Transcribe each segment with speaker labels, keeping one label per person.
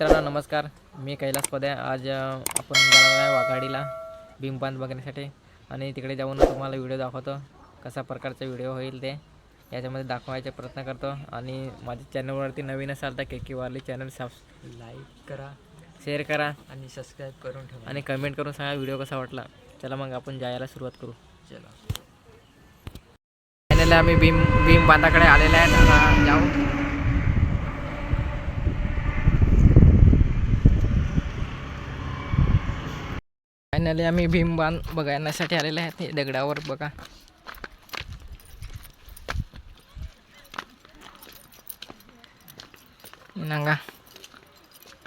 Speaker 1: मित्रांनो नमस्कार. मी कैलास पदे. आज आपण जाणार आहे वाघाडीला भीमबांध बघण्यासाठी आणि तिकडे जाऊन तुम्हाला व्हिडिओ दाखवतो कसा प्रकारचा व्हिडिओ होईल ते. याच्यामध्ये दाखवायचा प्रयत्न करतो आणि माझ्या चॅनलवरती नवीन असाल तर केकी वारली चॅनल सबस
Speaker 2: लाईक करा
Speaker 1: शेअर करा
Speaker 2: आणि सबस्क्राईब करून ठेवा.
Speaker 1: आणि कमेंट करून सांगा व्हिडिओ कसा वाटला. चला मग आपण जायला सुरुवात करू.
Speaker 2: चला.
Speaker 1: फायनली आम्ही भीम भीम बांधाकडे आलेले आहेत. जाऊ. फायनली आम्ही भीम बांध बघण्यासाठी आलेले आहेत. हे दगडावर बघा. नंगा.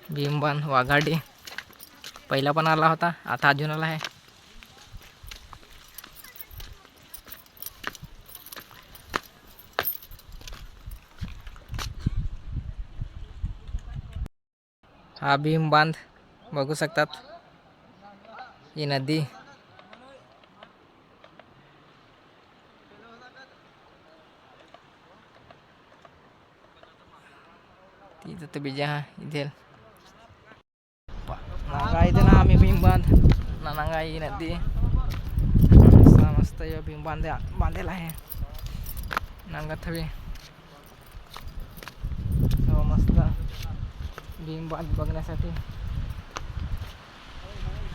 Speaker 1: भीम वाघाडी. पहिला पण आला होता आता अजून आला आहे. हा भीम बांध बघू शकतात. ही नदी तिथं तर बीजा हा इथे नांगा इथे ना आम्ही भीम बांध ना नांगा ही नदी असा मस्त हे भीम बांध बांधलेला आहे नांगा थवी हो मस्त भीम बांध बघण्यासाठी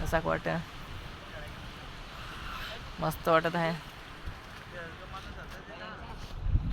Speaker 1: असा वाटत. मस्त वाटत आहे.